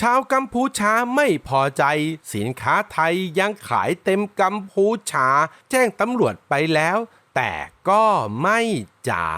ชาวกัมพูชาไม่พอใจ สินค้าไทยยังขายเต็มกัมพูชา แจ้งตำรวจไปแล้ว แต่ก็ไม่จั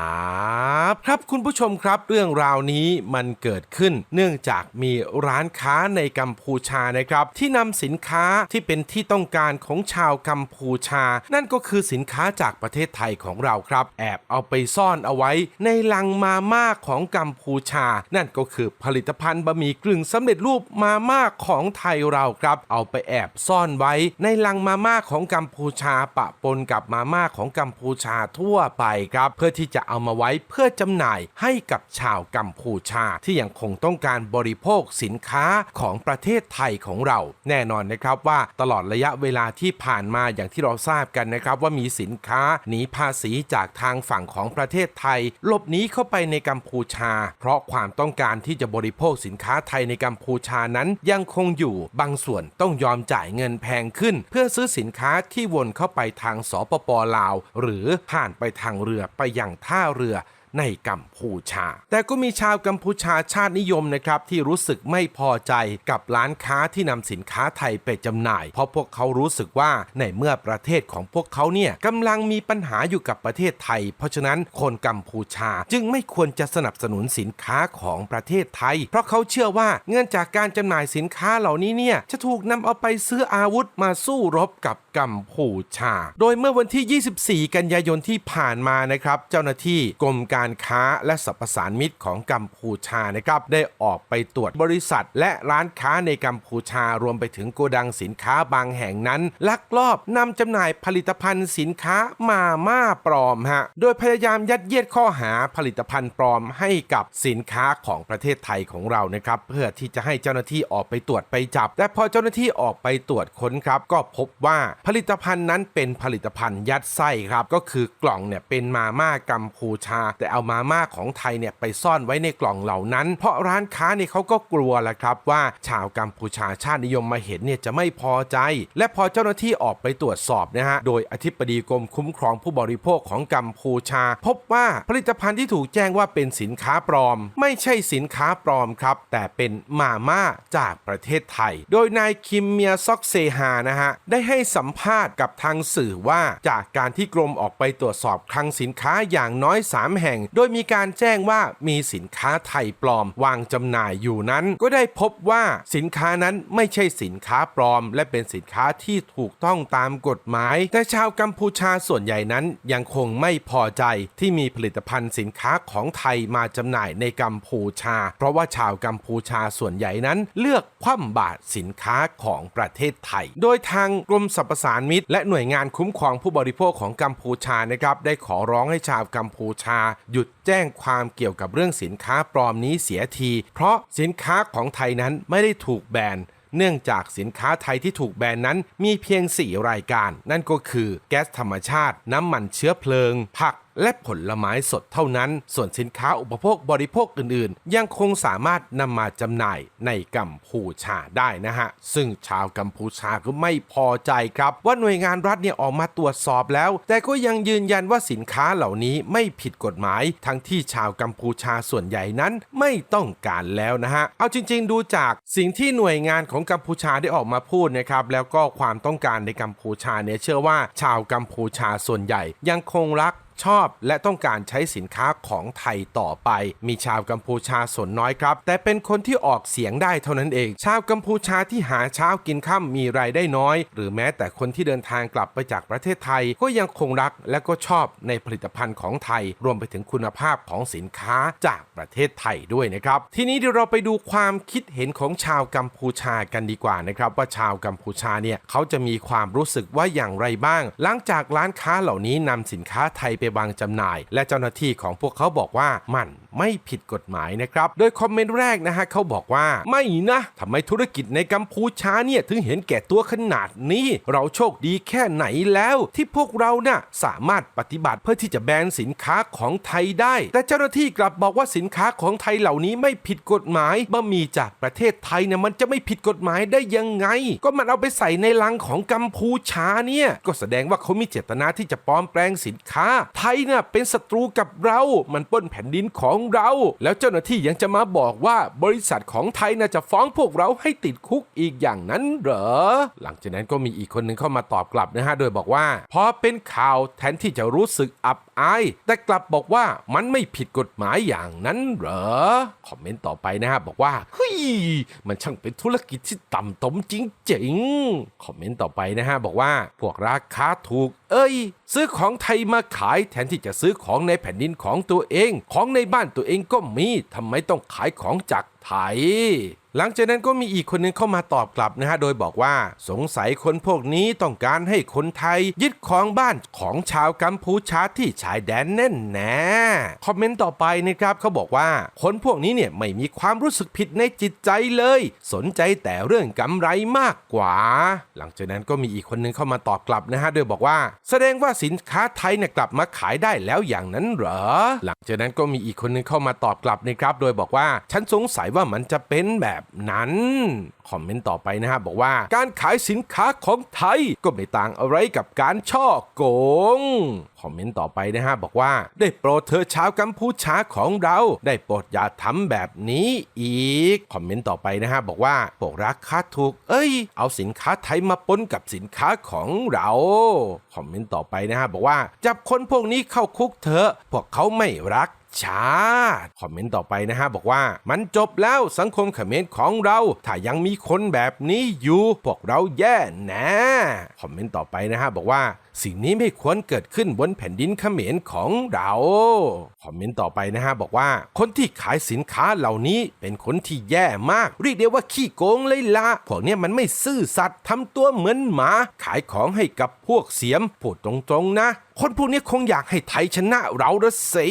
บครับคุณผู้ชมครับ เรื่องราวนี้มันเกิดขึ้น เนื่องจากมีร้านค้าในกัมพูชานะครับ ที่นำสินค้าที่เป็นที่ต้องการของชาวกัมพูชา นั่นก็คือสินค้าจากประเทศไทยของเราครับ แอบเอาไปซ่อนเอาไว้ ในลังมาม่าของกัมพูชา นั่นก็คือผลิตภัณฑ์บะหมี่กึ่งสำเร็จรูปมาม่าของไทยเราครับ เอาไปแอบซ่อนไว้ ในลังมาม่าของกัมพูชาปะปนกับมาม่าของกัมพูชาทั่วไปครับ เพื่อที่จะเอามาไว้เพื่อจำหน่ายให้กับชาวกัมพูชา ที่ยังคงต้องการบริโภคสินค้าของประเทศไทยของเรา แน่นอนนะครับว่าตลอดระยะเวลาที่ผ่านมาอย่างที่เราทราบกันนะครับ ว่ามีสินค้าหนีภาษีจากทางฝั่งของประเทศไทยหลบหนีเข้าไปในกัมพูชา เพราะความต้องการที่จะบริโภคสินค้าไทยในกัมพูชานั้นยังคงอยู่บางส่วนต้องยอมจ่ายเงินแพงขึ้น เพื่อซื้อสินค้าที่วนเข้าไปทางสปปลาว หรือผ่านไปทางเรือไปยังท่าเรือ ในกัมพูชา แต่ก็มีชาวกัมพูชาชาตินิยมนะครับที่รู้สึกไม่พอใจกับร้านค้าที่นำสินค้าไทยไปจำหน่าย เพราะพวกเขารู้สึกว่าในเมื่อประเทศของพวกเขาเนี่ยกำลังมีปัญหาอยู่กับประเทศไทย เพราะฉะนั้นคนกัมพูชาจึงไม่ควรจะสนับสนุนสินค้าของประเทศไทย เพราะเขาเชื่อว่าเงินจากการจำหน่ายสินค้าเหล่านี้เนี่ยจะถูกนำเอาไปซื้ออาวุธมาสู้รบกับกัมพูชา โดยเมื่อวันที่ 24 กันยายนที่ผ่านมานะครับ เจ้าหน้าที่กรมการการค้าและสรรพสานมิตรของกัมพูชานะครับได้ออกไปตรวจบริษัท และร้านค้าในกัมพูชารวมไปถึงโกดังสินค้าบางแห่งนั้น ลักลอบนำจำหน่ายผลิตภัณฑ์สินค้ามาม่าปลอมฮะโดยพยายามยัดเยียดข้อหาผลิตภัณฑ์ปลอมให้กับสินค้าของประเทศไทยของเรานะครับเพื่อที่จะให้เจ้าหน้าที่ออกไปตรวจไปจับ แต่พอเจ้าหน้าที่ออกไปตรวจค้นครับ ก็พบว่าผลิตภัณฑ์นั้นเป็นผลิตภัณฑ์ยัดไส้ครับก็คือกล่องเนี่ยเป็นมาม่ากัมพูชา แต่เอามาม่าของไทยเนี่ยไปซ่อนไว้ในกล่องเหล่านั้น เพราะร้านค้าเนี่ยเขาก็กลัวแหละครับว่าชาวกัมพูชาชาตินิยมมาเห็นเนี่ยจะไม่พอใจ และพอเจ้าหน้าที่ออกไปตรวจสอบนะฮะโดยอธิบดีกรมคุ้มครองผู้บริโภคของกัมพูชา พบว่าผลิตภัณฑ์ที่ถูกแจ้งว่าเป็นสินค้าปลอม ไม่ใช่สินค้าปลอมครับ แต่เป็นมาม่าจากประเทศไทย โดยนายคิมเมียซอกเซฮานะฮะได้ให้สัมภาษณ์กับทางสื่อว่าจากการที่กรมออกไปตรวจสอบคลังสินค้าอย่างน้อย 3 แห่งโดยมีการแจ้งว่ามีสินค้าไทยปลอมวางจำหน่ายอยู่นั้น ก็ได้พบว่าสินค้านั้นไม่ใช่สินค้าปลอม และเป็นสินค้าที่ถูกต้องตามกฎหมาย แต่ชาวกัมพูชาส่วนใหญ่นั้นยังคงไม่พอใจที่มีผลิตภัณฑ์สินค้าของไทยมาจำหน่ายในกัมพูชา เพราะว่าชาวกัมพูชาส่วนใหญ่นั้น เลือกคว่ำบาตรสินค้าของประเทศไทย โดยทางกรมสรรพสานมิตร และหน่วยงานคุ้มครองผู้บริโภคของกัมพูชานะครับได้ขอร้องให้ชาวกัมพูชาหยุดแจ้งความเกี่ยวกับเรื่องสินค้าปลอมนี้เสียที เพราะสินค้าของไทยนั้นไม่ได้ถูกแบนเนื่องจากสินค้าไทยที่ถูกแบนนั้นมีเพียง 4 รายการ นั่นก็คือ แก๊สธรรมชาติ น้ำมันเชื้อเพลิง ผัก และผลไม้สดเท่านั้น ส่วนสินค้าอุปโภคบริโภคอื่นๆ ยังคงสามารถนำมาจำหน่ายในกัมพูชาได้นะฮะ ซึ่งชาวกัมพูชาก็ไม่พอใจครับ ว่าหน่วยงานรัฐเนี่ยออกมาตรวจสอบแล้ว แต่ก็ยังยืนยันว่าสินค้าเหล่านี้ไม่ผิดกฎหมาย ทั้งที่ชาวกัมพูชาส่วนใหญ่นั้นไม่ต้องการแล้วนะฮะ เอาจริง ๆ ดูจากสิ่งที่หน่วยงานของกัมพูชาได้ออกมาพูดนะครับแล้วก็ความต้องการในกัมพูชาเนี่ยเชื่อว่าชาวกัมพูชาส่วนใหญ่ยังคงรัก ชอบ และต้องการใช้สินค้าของไทยต่อไป มีชาวกัมพูชาส่วนน้อยครับ แต่เป็นคนที่ออกเสียงได้เท่านั้นเอง ชาวกัมพูชาที่หาเช้ากินค่ำมีรายได้น้อย หรือแม้แต่คนที่เดินทางกลับไปจากประเทศไทย ก็ยังคงรักและก็ชอบในผลิตภัณฑ์ของไทย รวมไปถึงคุณภาพของสินค้าจากประเทศไทยด้วยนะครับ ทีนี้เดี๋ยวเราไปดูความคิดเห็นของชาวกัมพูชากันดีกว่านะครับ ว่าชาวกัมพูชาเนี่ยเขาจะมีความรู้สึกว่าอย่างไรบ้าง หลังจากร้านค้าเหล่านี้นำสินค้าไทยไปวางจำหน่าย และเจ้าหน้าที่ของพวกเขาบอกว่ามัน ไม่ผิดกฎหมายนะครับ โดยคอมเมนต์แรกนะฮะเขาบอกว่าไม่นะทำไมธุรกิจในกัมพูชาเนี่ยถึงเห็นแก่ตัวขนาดนี้ เราโชคดีแค่ไหนแล้ว ที่พวกเราน่ะสามารถปฏิบัติเพื่อที่จะแบนสินค้าของไทยได้ แต่เจ้าหน้าที่กลับบอกว่าสินค้าของไทยเหล่านี้ไม่ผิดกฎหมายบะหมี่จากประเทศไทยเนี่ยมันจะไม่ผิดกฎหมายได้ยังไง ก็มันเอาไปใส่ในลังของกัมพูชาเนี่ยก็แสดงว่าเขามีเจตนาที่จะปลอมแปลงสินค้า ไทยน่ะเป็นศัตรูกับเรา มันป้นแผ่นดินของเรา แล้วเจ้าหน้าที่ยังจะมาบอกว่าบริษัทของไทยน่าจะฟ้องพวกเราให้ติดคุกอีกอย่างนั้นเหรอ หลังจากนั้นก็มีอีกคนหนึ่งเข้ามาตอบกลับนะฮะโดยบอกว่า พอเป็นข่าวแทนที่จะรู้สึกอับอาย แต่กลับบอกว่ามันไม่ผิดกฎหมายอย่างนั้นเหรอ คอมเมนต์ต่อไปนะฮะบอกว่าเฮ้ยมันช่างเป็นธุรกิจที่ต่ำตมจริงๆ คอมเมนต์ต่อไปนะฮะบอกว่าพวกราคาถูก เอ้ย ซื้อของไทยมาขายแทนที่จะซื้อของในแผ่นดินของตัวเอง ของในบ้านตัวเองก็มีทำไมต้องขายของจากไทย หลังจากนั้นก็มีอีกคนหนึงเข้ามาตอบกลับนะฮะ โดยบอกว่าสงสัยคนพวกนี้ต้องการให้คนไทย ยึดของบ้านของชาวกัมพูชาที่ชายแดนแน่นแน่คอมเมนต์ต่อไปนะครับเขาบอกว่า คนพวกนี้เนี่ยไม่มีความรู้สึกผิดในจิตใจเลย สนใจแต่เรื่องกำไรมากกว่า หลังจากนั้นก็มีอีกคนหนึงเข้ามาตอบกลับนะฮะโดยบอกว่า แสดงว่าสินค้าไทยเนี่ยกลับมาขายได้แล้วอย่างนั้นเหรอ หลังจากนั้นก็มีอีกคนหนึงเข้ามาตอบกลับนะครับโดยบอกว่า ฉันสงสัยว่ามันจะเป็นแบบนั้น คอมเมนต์ต่อไปนะฮะบอกว่าการขายสินค้าของไทยก็ไม่ต่างอะไรกับการช่อโกง คอมเมนต์ต่อไปนะฮะบอกว่าได้โปรดเธอชาวกัมพูชาของเรา ได้โปรดอย่าทำแบบนี้อีก คอมเมนต์ต่อไปนะฮะบอกว่าพวกราคาถูก เอ้ย เอาสินค้าไทยมาปนกับสินค้าของเรา คอมเมนต์ต่อไปนะฮะบอกว่าจับคนพวกนี้เข้าคุกเถอะพวกเขาไม่รัก ชาติ คอมเมนต์ต่อไปนะฮะบอกว่ามันจบแล้วสังคมเขมรของเรา ถ้ายังมีคนแบบนี้อยู่ พวกเราแย่แน่คอมเมนต์ต่อไปนะฮะบอกว่าสิ่งนี้ไม่ควรเกิดขึ้นบนแผ่นดินเขมรของเรา คอมเมนต์ต่อไปนะฮะ บอกว่า คนที่ขายสินค้าเหล่านี้เป็นคนที่แย่มาก เรียกได้ว่าขี้โกงเลยละพวกเนี้ยมันไม่ซื่อสัตย์ทำตัวเหมือนหมา ขายของให้กับพวกเสียมพูดตรงๆนะคนพวกนี้คงอยากให้ไทยชนะเราละสิ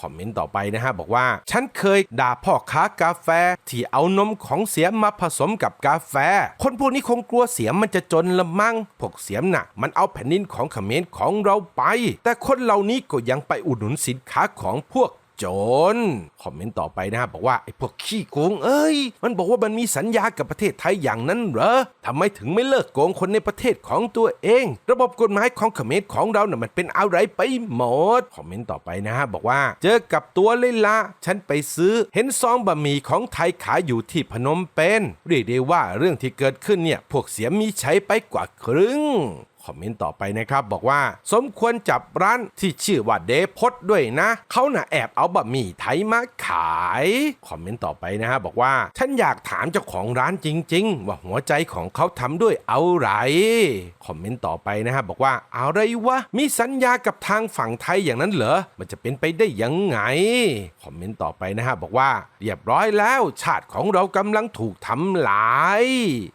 คอมเมนต์ต่อไปนะฮะ บอกว่า ฉันเคยด่าพ่อค้ากาแฟ ที่เอานมของเสียมมาผสมกับกาแฟ คนพวกนี้คงกลัวเสียมมันจะจนละมั้งพวกเสียมน่ะ มันเอาแผ่นดินของเขมรของเราไป แต่คนเหล่านี้ก็ยังไปอุดหนุนสินค้าของพวกโจรคอมเมนต์ต่อไปนะฮะบอกว่าไอ้พวกขี้โกงเอ้ย มันบอกว่ามันมีสัญญากับประเทศไทยอย่างนั้นเหรอทำไมถึงไม่เลิกโกงคนในประเทศของตัวเอง ระบบกฎหมายของเขมรของเราเนี่ยมันเป็นอะไรไปหมด คอมเมนต์ต่อไปนะฮะบอกว่า เจอกับตัวเลยละฉันไปซื้อ เห็นซองบะหมี่ของไทยขายอยู่ที่พนมเปญเรียกได้ว่าเรื่องที่เกิดขึ้นเนี่ยพวกเสียมีใช้ไปกว่าครึ่ง คอมเมนต์ต่อไปนะครับ บอกว่าสมควรจับร้านที่ชื่อว่าเดพดด้วยนะ เขาน่ะแอบเอาบะหมี่ไทยมาขาย คอมเมนต์ต่อไปนะฮะบอกว่าฉันอยากถามเจ้าของร้านจริง ๆ ว่าหัวใจของเขาทำด้วยอะไรคอมเมนต์ต่อไปนะฮะบอกว่าอะไรวะมีสัญญากับทางฝั่งไทยอย่างนั้นเหรอมันจะเป็นไปได้ยังไงคอมเมนต์ต่อไปนะฮะบอกว่าเรียบร้อยแล้วชาติของเรากำลังถูกทำลาย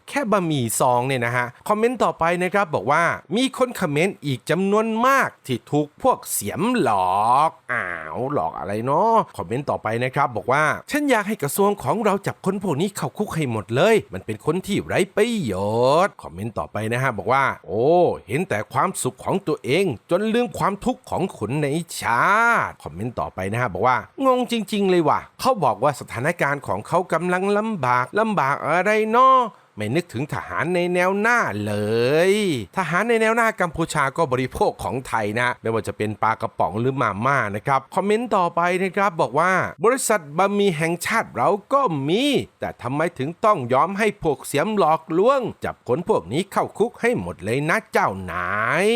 แค่บะหมี่ซองเนี่ยนะฮะคอมเมนต์ต่อไปนะครับบอกว่ามีคนคอมเมนต์อีกจำนวนมากที่ถูกพวกเสียมหลอกอ้าวหลอกอะไรเนาะคอมเมนต์ต่อไปนะครับ บอกว่า ฉันอยากให้กระทรวงของเราจับคนพวกนี้เข้าคุกให้หมดเลย มันเป็นคนที่ไร้ประโยชน์ คอมเมนต์ต่อไปนะฮะบอกว่า โอ้เห็นแต่ความสุขของตัวเอง จนลืมความทุกข์ของคนในชาติ คอมเมนต์ต่อไปนะฮะบอกว่างงจริง ๆ เลยว่ะเขาบอกว่าสถานการณ์ของเขากำลังลำบากลำบากอะไรเนาะ ไม่นึกถึงทหารในแนวหน้าเลย ทหารในแนวหน้ากัมพูชาก็บริโภคของไทยนะ ไม่ว่าจะเป็นปลากระป๋องหรือมาม่านะครับ คอมเมนต์ต่อไปนะครับบอกว่า บริษัทบะหมี่แห่งชาติเราก็มี แต่ทำไมถึงต้องยอมให้พวกเสียมหลอกลวง จับคนพวกนี้เข้าคุกให้หมดเลยนะเจ้านาย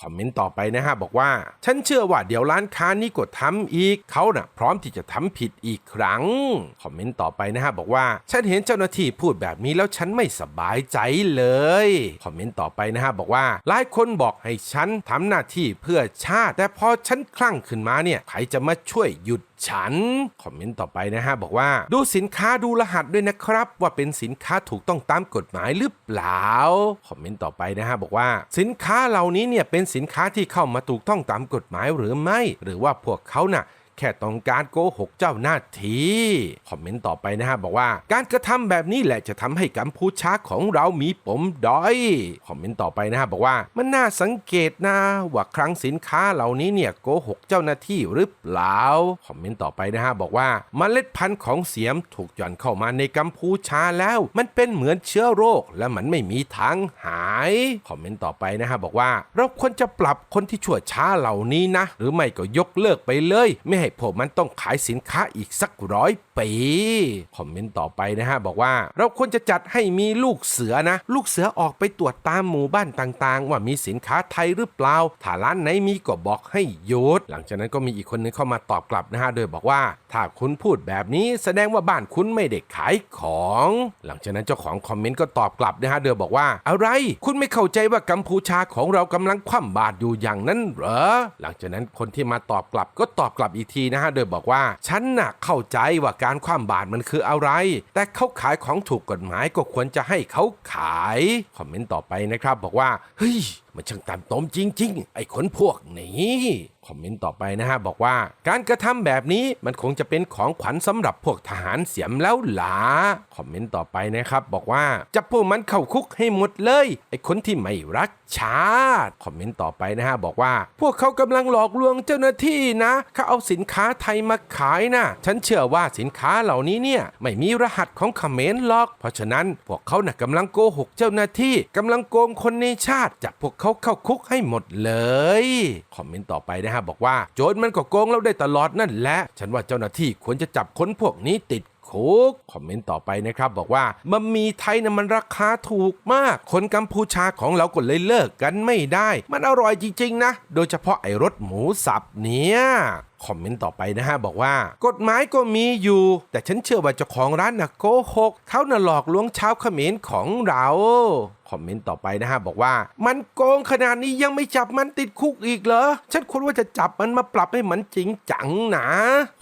คอมเมนต์ต่อไปนะฮะบอกว่า ฉันเชื่อว่าเดี๋ยวร้านค้านี้ก็ทำอีกเขาน่ะ พร้อมที่จะทำผิดอีกครั้งคอมเมนต์ต่อไปนะฮะบอกว่า ฉันเห็นเจ้าหน้าที่พูดแบบนี้แล้วฉันไม่สบายใจเลย คอมเมนต์ต่อไปนะฮะบอกว่าหลายคนบอกให้ฉันทำหน้าที่เพื่อชาติ แต่พอฉันคลั่งขึ้นมาเนี่ยใครจะมาช่วยหยุดฉัน คอมเมนต์ต่อไปนะฮะ บอกว่า ดูสินค้าดูรหัสด้วยนะครับ ว่าเป็นสินค้าถูกต้องตามกฎหมายหรือเปล่า คอมเมนต์ต่อไปนะฮะ บอกว่า สินค้าเหล่านี้เนี่ยเป็นสินค้าที่เข้ามาถูกต้องตามกฎหมายหรือไม่ หรือว่าพวกเขาน่ะ แค่ต้องการโกหกเจ้าหน้าที่คอมเมนต์ต่อไปนะฮะบอกว่า การกระทำแบบนี้แหละจะทำให้กัมพูชาของเรามีปมด้อยคอมเมนต์ต่อไปนะฮะบอกว่ามันน่าสังเกตนะว่าครั้งสินค้าเหล่านี้เนี่ยโกหกเจ้าหน้าที่หรือเปล่าคอมเมนต์ต่อไปนะฮะบอกว่าเมล็ดพันธุ์ของเสียมถูกหย่อนเข้ามาในกัมพูชาแล้ว มันเป็นเหมือนเชื้อโรค และมันไม่มีทางหายคอมเมนต์ต่อไปนะฮะบอกว่า เราควรจะปรับคนที่ชั่วช้าเหล่านี้นะ หรือไม่ก็ยกเลิกไปเลยไม่ใหให้พวกมันต้องขายสินค้าอีกสักร้อยปีคอมเมนต์ต่อไปนะฮะบอกว่า เราควรจะจัดให้มีลูกเสือนะ ลูกเสือออกไปตรวจตามหมู่บ้านต่างๆ ว่ามีสินค้าไทยหรือเปล่าถ้าร้านไหนมีก็บอกให้หยุดหลังจากนั้นก็มีอีกคนนึงเข้ามาตอบกลับนะฮะโดยบอกว่า ถ้าคุณพูดแบบนี้แสดงว่าบ้านคุณไม่ได้ขายของ หลังจากนั้นเจ้าของคอมเมนต์ก็ตอบกลับนะฮะโดยบอกว่า อะไร คุณไม่เข้าใจว่ากัมพูชาของเรากำลังคว่ำบาตรอยู่อย่างนั้นเหรอหลังจากนั้นคนที่มาตอบกลับก็ตอบกลับอีกทีนะฮะ โดยบอกว่า ฉันน่ะเข้าใจว่าการคว่ำบาตรมันคืออะไร แต่เขาขายของถูกกฎหมายก็ควรจะให้เขาขาย คอมเมนต์ต่อไปนะครับ บอกว่า เฮ้ย มันช่างตามตมจริง ๆ ไอ้คนพวกนี้ คอมเมนต์ต่อไปนะฮะบอกว่าการกระทำแบบนี้มันคงจะเป็นของขวัญสำหรับพวกทหารเสียมแล้วหลาคอมเมนต์ต่อไปนะครับบอกว่าจับพวกมันเข้าคุกให้หมดเลยไอ้คนที่ไม่รักชาติคอมเมนต์ต่อไปนะฮะบอกว่า พวกเขากำลังหลอกลวงเจ้าหน้าที่นะเขาเอาสินค้าไทยมาขายนะฉันเชื่อว่าสินค้าเหล่านี้เนี่ยไม่มีรหัสของคอมเขมรหรอก เพราะฉะนั้นพวกเขาน่ะกำลังโกหกเจ้าหน้าที่กำลังโกงคนในชาติจับพวกเขาเข้าคุกให้หมดเลยคอมเมนต์ต่อไปนะฮะบอกว่าโจรมันก็โกงเราได้ตลอดนั่นแหละ ฉันว่าเจ้าหน้าที่ควรจะจับคนพวกนี้ติด คุกคอมเมนต์ต่อไปนะครับบอกว่าบะหมี่ไทยนะมันราคาถูกมาก คนกัมพูชาของเราก็เลยเลิกกันไม่ได้ มันอร่อยจริงๆนะ โดยเฉพาะไอ้รสหมูสับเนี่ยคอมเมนต์ต่อไปนะฮะ บอกว่า กฎหมายก็มีอยู่ แต่ฉันเชื่อว่าเจ้าของร้านน่ะโกหกเขาน่ะหลอกลวงชาวเขมรของเราคอมเมนต์ต่อไปนะฮะ บอกว่า มันโกงขนาดนี้ยังไม่จับมันติดคุกอีกเหรอ ฉันควรว่าจะจับมันมาปรับให้มันจริงจังนะ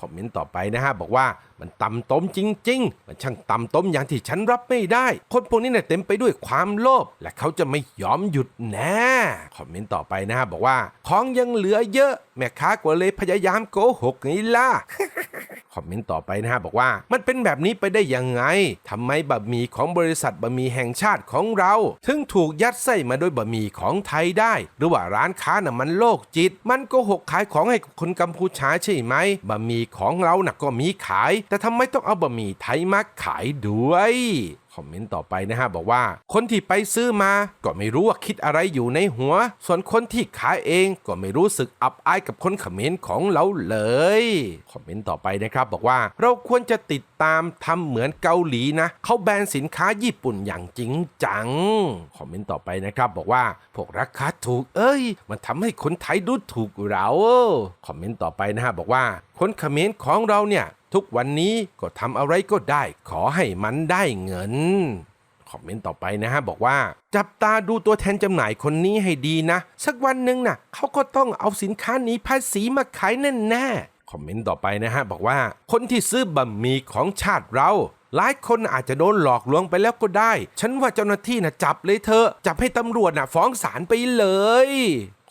คอมเมนต์ต่อไปนะฮะ บอกว่ามันต่ำต้มจริงๆ มันช่างต่ำต้มอย่างที่ฉันรับไม่ได้ คนพวกนี้เนี่ยเต็มไปด้วยความโลภและเขาจะไม่ยอมหยุดแน่คอมเมนต์ต่อไปนะฮะบอกว่า ของยังเหลือเยอะ แม่ค้าก็เลยพยายามโกหกไงล่ะคอมเมนต์ต่อไปนะฮะบอกว่ามันเป็นแบบนี้ไปได้ยังไงทำไมบะหมี่ของบริษัทบะหมี่แห่งชาติของเรา ถึงถูกยัดไส้มาด้วยบะหมี่ของไทยได้ หรือว่าร้านค้าน่ะมันโลกจิต มันโก็หกขายของให้คนกัมพูชาใช่ไหมบะหมี่ของเราน่ะก็มีขาย แต่ทำไมต้องเอาบะหมี่ไทยมาขายด้วย คอมเมนต์ต่อไปนะฮะ บอกว่าคนที่ไปซื้อมาก็ไม่รู้ว่าคิดอะไรอยู่ในหัว ส่วนคนที่ขายเองก็ไม่รู้สึกอับอายกับคนคอมเขมรของเราเลย คอมเมนต์ต่อไปนะครับบอกว่าเราควรจะติดตามทำเหมือนเกาหลีนะเขาแบนสินค้าญี่ปุ่นอย่างจริงจัง คอมเมนต์ต่อไปนะครับบอกว่าพวกราคาถูกเอ้ย มันทำให้คนไทยดูถูกเรา คอมเมนต์ต่อไปนะฮะบอกว่าคนคอมเขมรของเราเนี่ย ทุกวันนี้ก็ทำอะไรก็ได้ ขอให้มันได้เงิน คอมเมนต์ต่อไปนะฮะ บอกว่า จับตาดูตัวแทนจำหน่ายคนนี้ให้ดีนะ สักวันหนึ่งนะเขาก็ต้องเอาสินค้านี้ภาษีมาขายแน่แน่คอมเมนต์ต่อไปนะฮะ บอกว่า คนที่ซื้อบะหมี่ของชาติเราหลายคนอาจจะโดนหลอกลวงไปแล้วก็ได้ ฉันว่าเจ้าหน้าที่นะจับเลยเถอะจับให้ตำรวจนะฟ้องศาลไปเลย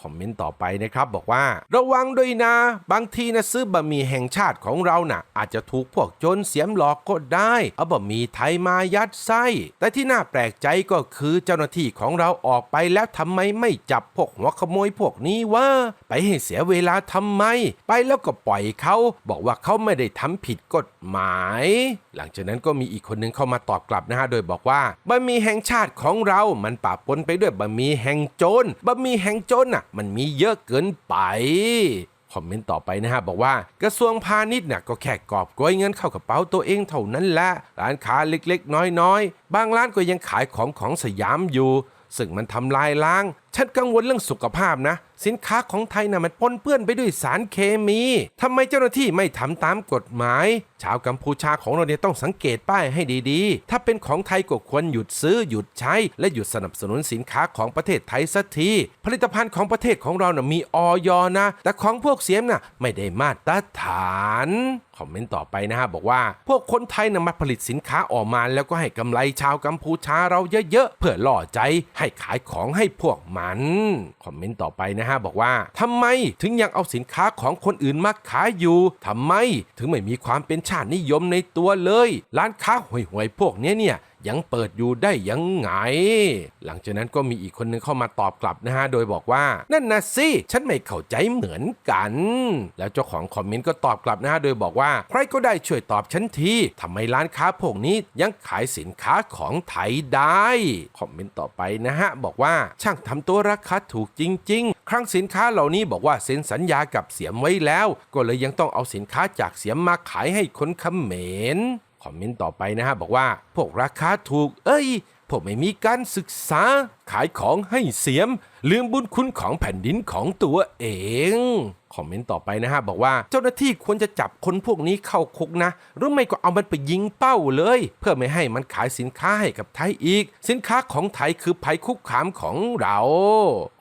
คอมเมนต์ต่อไปนะครับ บอกว่า ระวังด้วยนะ บางทีนะซื้อบะหมี่แห่งชาติของเราน่ะ อาจจะถูกพวกโจรเสียมหลอกก็ได้ เอาบะหมี่ไทยมายัดไส้ แต่ที่น่าแปลกใจก็คือเจ้าหน้าที่ของเราออกไปแล้วทำไมไม่จับพวกหัวขโมยพวกนี้วะไปให้เสียเวลาทำไม ไปแล้วก็ปล่อยเขา บอกว่าเขาไม่ได้ทำผิดกฎหมายหลังจากนั้นก็มีอีกคนหนึ่งเข้ามาตอบกลับนะฮะ โดยบอกว่าบะหมี่แห่งชาติของเรามันปะปนไปด้วยบะหมี่แห่งโจรบะหมี่แห่งโจรน่ะ มันมีเยอะเกินไปคอมเมนต์ต่อไปนะฮะ บอกว่ากระทรวงพาณิชย์น่ะก็แค่กอบโกยเงินเข้ากระเป๋าตัวเองเท่านั้นแหละร้านค้าเล็กๆ น้อยๆ บางร้านก็ยังขายของของสยามอยู่ ซึ่งมันทำลายล้าง ฉันกังวลเรื่องสุขภาพนะ สินค้าของไทยน่ะมันปนเปื้อนไปด้วยสารเคมีทำไมเจ้าหน้าที่ไม่ทำตามกฎหมาย ชาวกัมพูชาของเราเนี่ยต้องสังเกตป้ายให้ดีๆ ถ้าเป็นของไทยก็ควรหยุดซื้อหยุดใช้ และหยุดสนับสนุนสินค้าของประเทศไทยสักทีผลิตภัณฑ์ของประเทศของเราน่ะมีออยนะ แต่ของพวกเสียมน่ะไม่ได้มาตรฐานคอมเมนต์ต่อไปนะฮะบอกว่า พวกคนไทยนะมาผลิตสินค้าออกมา แล้วก็ให้กำไรชาวกัมพูชาเราเยอะๆเพื่อล่อใจให้ขายของให้พวกมันคอมเมนต์ต่อไปนะฮะบอกว่าทำไมถึงยังเอาสินค้าของคนอื่นมาขายอยู่ทำไมถึงไม่มีความเป็นชาตินิยมในตัวเลย ร้านค้าห่วยๆพวกนี้เนี่ย ยังเปิดอยู่ได้ยังไง หลังจากนั้นก็มีอีกคนนึงเข้ามาตอบกลับนะฮะ โดยบอกว่า นั่นนะสิ ฉันไม่เข้าใจเหมือนกัน แล้วเจ้าของคอมเมนต์ก็ตอบกลับนะฮะ โดยบอกว่า ใครก็ได้ช่วยตอบฉันทีทำไมร้านค้าพวกนี้ยังขายสินค้าของไทยได้ คอมเมนต์ต่อไปนะฮะ บอกว่าช่างทำตัวราคาถูกจริง ๆคลังสินค้าเหล่านี้บอกว่าเซ็นสัญญากับเสียมไว้แล้ว ก็เลยยังต้องเอาสินค้าจากเสียมมาขายให้คนเขมร คอมเมนต์ต่อไปนะฮะบอกว่า พวกราคาถูก เอ้ย พวกไม่มีการศึกษาขายของให้เสียม ลืมบุญคุณของแผ่นดินของตัวเอง คอมเมนต์ต่อไปนะฮะ บอกว่าเจ้าหน้าที่ควรจะจับคนพวกนี้เข้าคุกนะ หรือไม่ก็เอามันไปยิงเป้าเลย เพื่อไม่ให้มันขายสินค้าให้กับไทยอีก สินค้าของไทยคือภัยคุกคามของเรา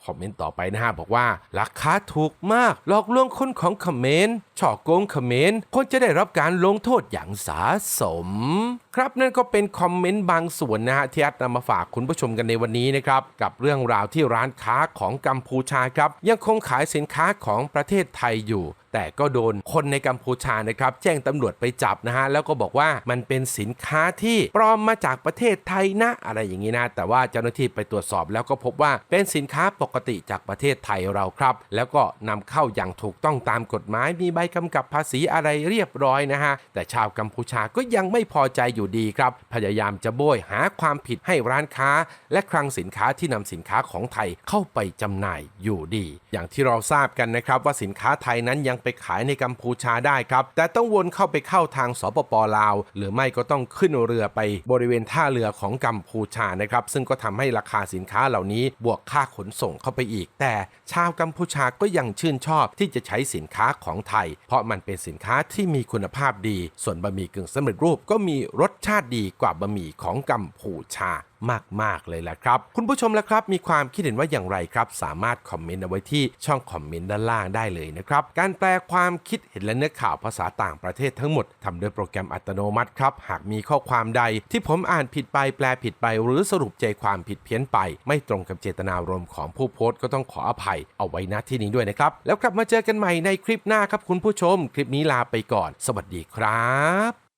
คอมเมนต์ต่อไปนะฮะ บอกว่า ราคาถูกมากหลอกลวงคนของเขมรช่อโกงเขมรควรจะได้รับการลงโทษอย่างสาสม ครับนั่นก็เป็นคอมเมนต์บางส่วนนะฮะที่อัดนำมาฝากคุณผู้ชมกันในวันนี้นะครับกับเรื่องราวที่ร้านค้าของกัมพูชาครับ ยังคงขายสินค้าของประเทศไทยอยู่ แต่ก็โดนคนในกัมพูชานะครับแจ้งตำรวจไปจับนะฮะแล้วก็บอกว่ามันเป็นสินค้าที่ปลอมมาจากประเทศไทยนะอะไรอย่างนี้นะ แต่ว่าเจ้าหน้าที่ไปตรวจสอบแล้วก็พบว่าเป็นสินค้าปกติจากประเทศไทยเราครับ แล้วก็นำเข้าอย่างถูกต้องตามกฎหมายมีใบกำกับภาษีอะไรเรียบร้อยนะฮะแต่ชาวกัมพูชาก็ยังไม่พอใจอยู่ดีครับ พยายามจะโบยหาความผิดให้ร้านค้า และคลังสินค้าที่นำสินค้าของไทยเข้าไปจำหน่ายอยู่ดี อย่างที่เราทราบกันนะครับว่าสินค้าไทยนั้นยังไปขายในกัมพูชาได้ครับ แต่ต้องวนเข้าไปเข้าทางสปปลาว หรือไม่ก็ต้องขึ้นเรือไปบริเวณท่าเรือของกัมพูชานะครับ ซึ่งก็ทำให้ราคาสินค้าเหล่านี้บวกค่าขนส่งเข้าไปอีก แต่ชาวกัมพูชาก็ยังชื่นชอบที่จะใช้สินค้าของไทย เพราะมันเป็นสินค้าที่มีคุณภาพดี ส่วนบะหมี่กึ่งสำเร็จรูปก็มีรสชาติดีกว่าบะหมี่ของกัมพูชา มาก ๆ เลยแหละครับ คุณผู้ชมละครับ มีความคิดเห็นว่าอย่างไรครับ สามารถคอมเมนต์เอาไว้ที่ช่องคอมเมนต์ด้านล่างได้เลยนะครับ การแปลความคิดเห็นและเนื้อข่าวภาษาต่างประเทศทั้งหมดทำด้วยโปรแกรมอัตโนมัติครับ หากมีข้อความใดที่ผมอ่านผิดไปแปลผิดไป หรือสรุปใจความผิดเพี้ยนไป ไม่ตรงกับเจตนารมณ์ของผู้โพสต์ก็ต้องขออภัยเอาไว้ณที่นี้ด้วยนะครับแล้วกลับมาเจอกันใหม่ในคลิปหน้าครับคุณผู้ชม คลิปนี้ลาไปก่อน สวัสดีครับ